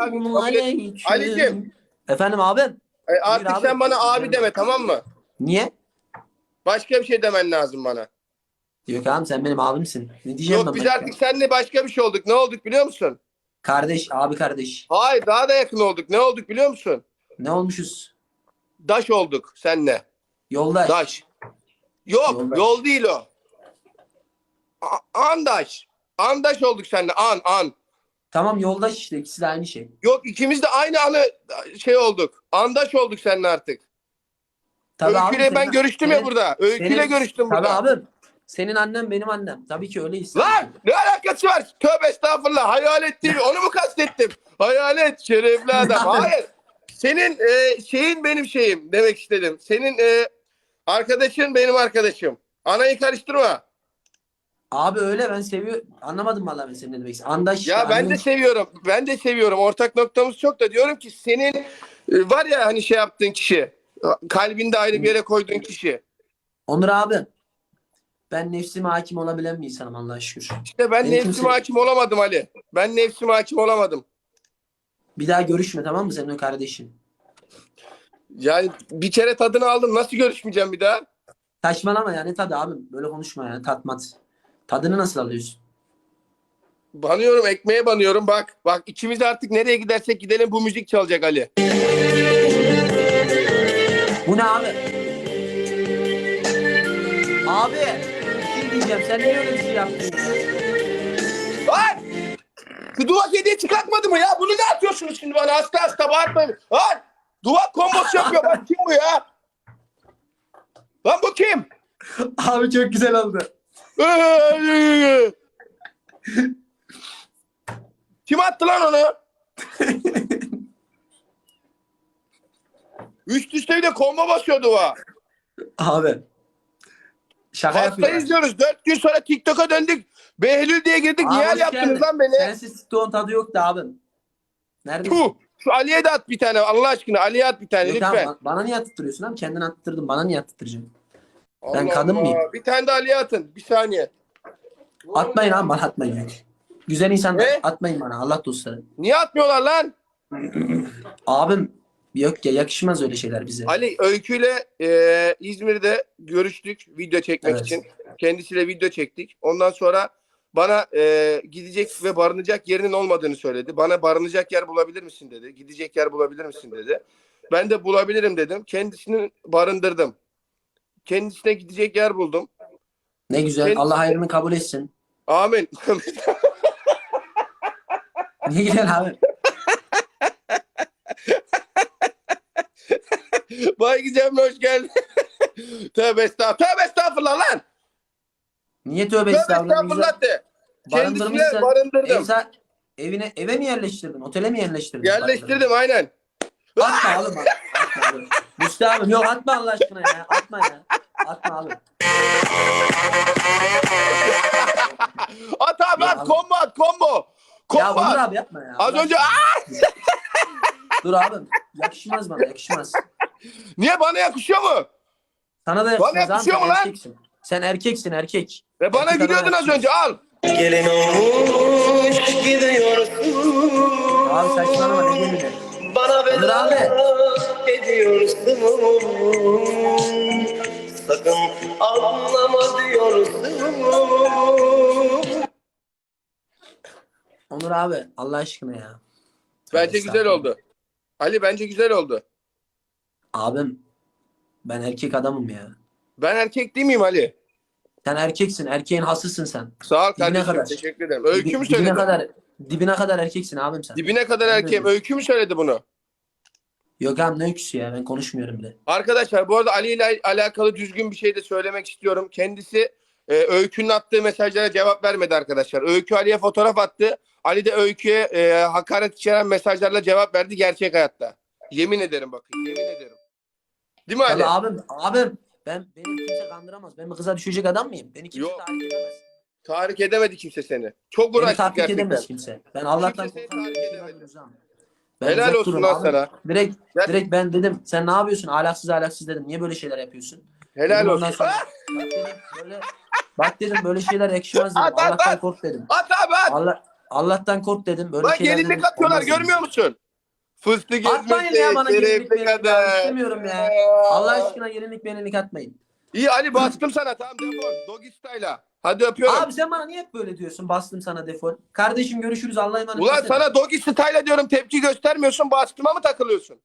Selamun aleyküm. Ali'cim. Efendim abim? E, artık abi. sen bana abi deme tamam mı? Niye? Başka bir şey demen lazım bana. Yok abim sen benim abimsin. Ne diyeceğim Yok ben biz başka? artık seninle başka bir şey olduk. Ne olduk biliyor musun? Kardeş, abi kardeş. Hayır daha da yakın olduk. Ne olduk biliyor musun? Ne olmuşuz? Daş olduk seninle. Yoldaş. Daş. Yok Yoldaş. yol değil o. A- andaş. Andaş olduk seninle. An an. Tamam yoldaş işte ikisi de aynı şey. Yok ikimiz de aynı anı şey olduk. Andaş olduk seninle artık. Öyküyle ben senin- görüştüm ya senin- burada. Öyküyle senin- görüştüm Tabii burada. abim. Senin annem benim annem. Tabii ki öyleyiz. Lan ne alakası var? Tövbe estağfurullah. Hayalet değil. Onu mu kastettim? Hayalet şerefli adam. Hayır. Senin e, şeyin benim şeyim demek istedim. Senin e, arkadaşın benim arkadaşım. Anayı karıştırma. Abi öyle ben seviyorum. Anlamadım vallahi ben senin ne demek istediğini. Andaş Ya ben de seviyorum. Ben de seviyorum. Ortak noktamız çok da diyorum ki senin e, var ya hani şey yaptığın kişi. Kalbinde ayrı bir yere koyduğun kişi. Onur abi. Ben nefsime hakim olabilen bir insanım Allah'a şükür. İşte ben Benim nefsime kimse- hakim olamadım Ali. Ben nefsime hakim olamadım. Bir daha görüşme tamam mı senin o kardeşin? Yani bir kere tadını aldım. Nasıl görüşmeyeceğim bir daha? Saçmalama yani tadı abim. Böyle konuşma yani tatmat. Tadını nasıl alıyorsun? Banıyorum ekmeğe banıyorum bak. Bak ikimiz artık nereye gidersek gidelim bu müzik çalacak Ali. Bu ne abi? Abi bir şey diyeceğim. Sen niye öyle bir şey yaptın ya? Lan! Duvak hediye çıkartmadı mı ya? Bunu ne atıyorsunuz şimdi bana? Hasta hasta bağırtmayın. Lan! Duvak kombosu yapıyor. Bak kim bu ya? Lan bu kim? Abi çok güzel oldu. kim attı lan onu? Üst üste bir de combo basıyor duva. Abi. Şaka Hasta izliyoruz. Dört gün sonra TikTok'a döndük. Behlül diye girdik. Abi Niye hoş yaptınız geldin. lan beni? Sensiz TikTok'un tadı yoktu abim. Nerede? Puh. Şu Ali'ye de at bir tane. Allah aşkına Ali'ye at bir tane lütfen. bana niye attırıyorsun abi? Kendin attırdın. Bana niye attırtacaksın? Ben Allah kadın Allah. mıyım? Bir tane de Ali'ye atın. Bir saniye. Atmayın abi bana atmayın yani. Güzel insanlar Ne? atmayın bana Allah dostları. Niye atmıyorlar lan? Abim yok ya yakışmaz öyle şeyler bize. Ali Öykü'yle e, İzmir'de görüştük video çekmek Evet. için. Kendisiyle video çektik. Ondan sonra bana e, gidecek ve barınacak yerinin olmadığını söyledi. Bana barınacak yer bulabilir misin dedi. Gidecek yer bulabilir misin dedi. Ben de bulabilirim dedim. Kendisini barındırdım. Kendisine gidecek yer buldum. Ne güzel. Kendisi- Allah hayrını kabul etsin. Amin. Ne güzel abi. Bay Gizem'le hoş geldin. tövbe estağfurullah. Tövbe estağfurullah lan. Niye tövbe Tövbe estağfurullah? estağfurullah de. Kendisine barındırdım. Ev sa- evine eve mi yerleştirdin? Otele mi yerleştirdin? Yerleştirdim aynen. Atma oğlum. Atma yok atma Allah aşkına ya. Atma ya. Atma abi. At abi at abi. combo at combo. Ya Combo Onur at. abi yapma ya. Az önce. Dur abim. Yakışmaz bana yakışmaz. niye bana yakışıyor mu? Sana da yakışmaz abi. yakışıyor Sen mu lan? erkeksin. Sen erkeksin erkek. Ve bana Erkek gülüyordun adama az yakışmaz. önce al. Gelin olmuş gidiyorsun. Abi saçmalama ne gelini. Bana Onur veda abi. ediyorsun. Sakın anlama diyorsun. Onur abi Allah aşkına ya. Bence güzel oldu. Ali bence güzel oldu. Abim ben erkek adamım ya. Ben erkek değil miyim Ali? Sen erkeksin. Erkeğin hasısın sen. Sağ ol Dibine kardeşim. kadar. Teşekkür ederim. Öykü mü Dibi- dibine söyledi? kadar dibine kadar erkeksin abim sen. Dibine kadar erkeğim. Öykü mü söyledi bunu? Yok abi ne öyküsü ya ben konuşmuyorum bile. Arkadaşlar bu arada Ali ile alakalı düzgün bir şey de söylemek istiyorum. Kendisi e, Öykü'nün attığı mesajlara cevap vermedi arkadaşlar. Öykü Ali'ye fotoğraf attı. Ali de Öykü'ye e, hakaret içeren mesajlarla cevap verdi gerçek hayatta. Yemin ederim bakın yemin ederim. Değil mi Ali? Tabii abim abim ben beni kimse kandıramaz. Ben bir kıza düşecek adam mıyım? Beni kimse Yok. tahrik edemez. Tahrik edemedi kimse seni. Çok Beni uğraştık tahrik gerçekten. edemez kimse. Ben Allah'tan Kimse seni tahrik edemedi. Ben Helal olsun dururum lan abi. sana. Direkt, Gel. direkt ben dedim sen ne yapıyorsun ahlaksız ahlaksız dedim. Niye böyle şeyler yapıyorsun? Helal Dedim, olsun. sonra- Ah! bak dedim böyle bak dedim böyle şeyler yakışmaz dedim. At, Allah'tan at. kork dedim. At abi at. Allah Allah'tan kork dedim. Böyle Lan gelinlik atıyorlar dedim. görmüyor musun? Fıstık Atmayın ya bana gelinlik kadın. İstemiyorum ya. Allah aşkına gelinlik melinlik atmayın. İyi Ali bastım sana tamam defol. Doggy style'a. Hadi öpüyorum. Abi sen bana niye hep böyle diyorsun? Bastım sana defol. Kardeşim görüşürüz Allah'a emanet. Ulan sana doggy style'a diyorum tepki göstermiyorsun bastıma mı takılıyorsun?